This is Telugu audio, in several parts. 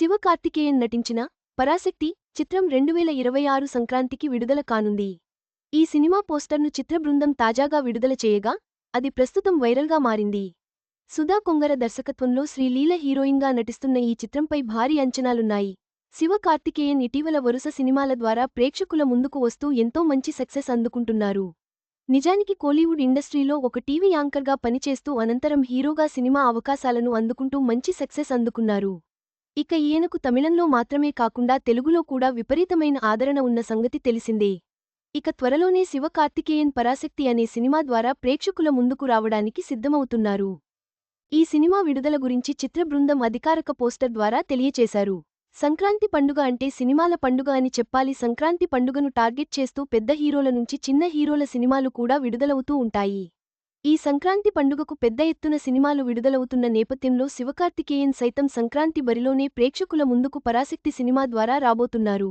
శివకార్తికేయన్ నటించిన పరాశక్తి చిత్రం రెండువేల ఇరవై ఆరు సంక్రాంతికి విడుదల కానుంది. ఈ సినిమా పోస్టర్ను చిత్రబృందం తాజాగా విడుదల చేయగా అది ప్రస్తుతం వైరల్గా మారింది. సుధా కొంగర దర్శకత్వంలో శ్రీలీల హీరోయిన్గా నటిస్తున్న ఈ చిత్రంపై భారీ అంచనాలున్నాయి. శివకార్తికేయన్ ఇటీవల వరుస సినిమాల ద్వారా ప్రేక్షకుల ముందుకు వస్తూ ఎంతో మంచి సక్సెస్ అందుకుంటున్నారు. నిజానికి కోలీవుడ్ ఇండస్ట్రీలో ఒక టీవీ యాంకర్గా పనిచేస్తూ అనంతరం హీరోగా సినిమా అవకాశాలను అందుకుంటూ మంచి సక్సెస్ అందుకున్నారు. ఇక ఈయనకు తమిళంలో మాత్రమే కాకుండా తెలుగులో కూడా విపరీతమైన ఆదరణ ఉన్న సంగతి తెలిసిందే. ఇక త్వరలోనే శివకార్తికేయన్ పరాశక్తి అనే సినిమా ద్వారా ప్రేక్షకుల ముందుకు రావడానికి సిద్ధమవుతున్నారు. ఈ సినిమా విడుదల గురించి చిత్రబృందం అధికారక పోస్టర్ ద్వారా తెలియచేశారు. సంక్రాంతి పండుగ అంటే సినిమాల పండుగ అని చెప్పాలి. సంక్రాంతి పండుగను టార్గెట్ చేస్తూ పెద్ద హీరోల నుంచి చిన్న హీరోల సినిమాలు కూడా విడుదలవుతూ ఉంటాయి. ఈ సంక్రాంతి పండుగకు పెద్ద ఎత్తున సినిమాలు విడుదలవుతున్న నేపథ్యంలో శివకార్తికేయన్ సైతం సంక్రాంతి బరిలోనే ప్రేక్షకుల ముందుకు పరాశక్తి సినిమా ద్వారా రాబోతున్నారు.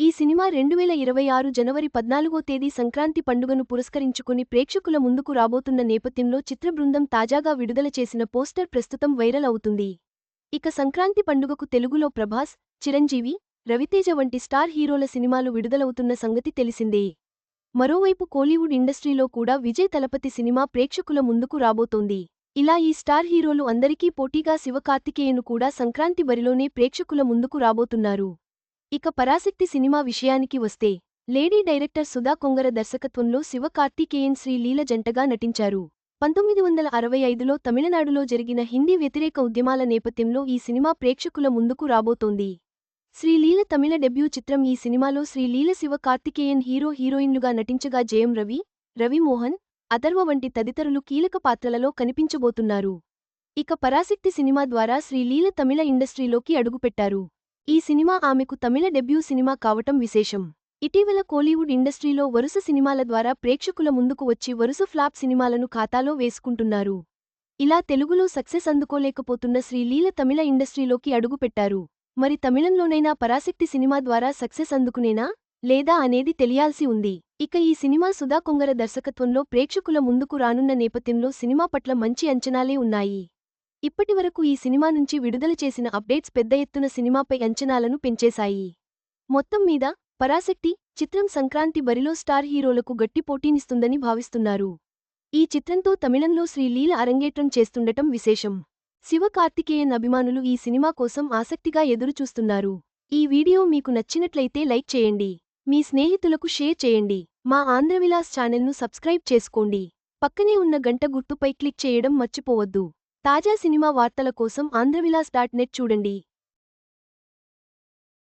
ఈ సినిమా రెండువేల ఇరవై ఆరు జనవరి పద్నాలుగో తేదీ సంక్రాంతి పండుగను పురస్కరించుకుని ప్రేక్షకుల ముందుకు రాబోతున్న నేపథ్యంలో చిత్ర బృందం తాజాగా విడుదల చేసిన పోస్టర్ ప్రస్తుతం వైరల్ అవుతుంది. ఇక సంక్రాంతి పండుగకు తెలుగులో ప్రభాస్ చిరంజీవి రవితేజ వంటి స్టార్ హీరోల సినిమాలు విడుదలవుతున్న సంగతి తెలిసిందే. మరోవైపు కోలీవుడ్ ఇండస్ట్రీలో కూడా విజయ్ తలపతి సినిమా ప్రేక్షకుల ముందుకు రాబోతోంది. ఇలా ఈ స్టార్ హీరోలు అందరికీ పోటీగా శివకార్తికేయను కూడా సంక్రాంతి బరిలోనే ప్రేక్షకుల ముందుకు రాబోతున్నారు. ఇక పరాశక్తి సినిమా విషయానికి వస్తే లేడీ డైరెక్టర్ సుధా కొంగర దర్శకత్వంలో శివకార్తికేయన్ శ్రీ లీల జంటగా నటించారు. పంతొమ్మిది వందల అరవై ఐదులో తమిళనాడులో జరిగిన హిందీ వ్యతిరేక ఉద్యమాల నేపథ్యంలో ఈ సినిమా ప్రేక్షకుల ముందుకు రాబోతోంది. శ్రీలీల తమిళ డెబ్యూ చిత్రం ఈ సినిమాలో శ్రీలీల శివ కార్తికేయన్ హీరో హీరోయిన్లుగా నటించగా జయం రవి రవిమోహన్ అథర్వ వంటి తదితరులు కీలక పాత్రలలో కనిపించబోతున్నారు. ఇక పరాశక్తి సినిమా ద్వారా శ్రీలీల తమిళ ఇండస్ట్రీలోకి అడుగుపెట్టారు. ఈ సినిమా ఆమెకు తమిళ డెబ్యూ సినిమా కావటం విశేషం. ఇటీవల కోలీవుడ్ ఇండస్ట్రీలో వరుస సినిమాల ద్వారా ప్రేక్షకుల ముందుకు వచ్చి వరుస ఫ్లాప్ సినిమాలను ఖాతాలో వేసుకుంటున్నారు. ఇలా తెలుగులో సక్సెస్ అందుకోలేకపోతున్న శ్రీలీల తమిళ ఇండస్ట్రీలోకి అడుగుపెట్టారు. మరి తమిళంలోనైనా పరాశక్తి సినిమా ద్వారా సక్సెస్ అందుకునేనా? లేదా అనేది తెలియాల్సి ఉంది. ఇక ఈ సినిమా సుధా కొంగర దర్శకత్వంలో ప్రేక్షకుల ముందుకు రానున్న నేపథ్యంలో సినిమా పట్ల మంచి అంచనాలే ఉన్నాయి. ఇప్పటివరకు ఈ సినిమా నుంచి విడుదల చేసిన అప్డేట్స్ పెద్ద ఎత్తున సినిమాపై అంచనాలను పెంచేశాయి. మొత్తం మీద పరాశక్తి చిత్రం సంక్రాంతి బరిలో స్టార్ హీరోలకు గట్టి పోటీనిస్తుందని భావిస్తున్నారు. ఈ చిత్రంతో తమిళంలో శ్రీలీల అరంగేట్రం చేస్తుండటం విశేషం. శివకార్తికేయన్ అభిమానులు ఈ సినిమా కోసం ఆసక్తిగా ఎదురుచూస్తున్నారు. ఈ వీడియో మీకు నచ్చినట్లయితే లైక్ చేయండి. మీ స్నేహితులకు షేర్ చేయండి. మా ఆంధ్రవిలాస్ ఛానల్ను సబ్స్క్రైబ్ చేసుకోండి. పక్కనే ఉన్న గంట గుర్తుపై క్లిక్ చేయడం మర్చిపోవద్దు. తాజా సినిమా వార్తల కోసం ఆంధ్రవిలాస్ డాట్ నెట్ చూడండి.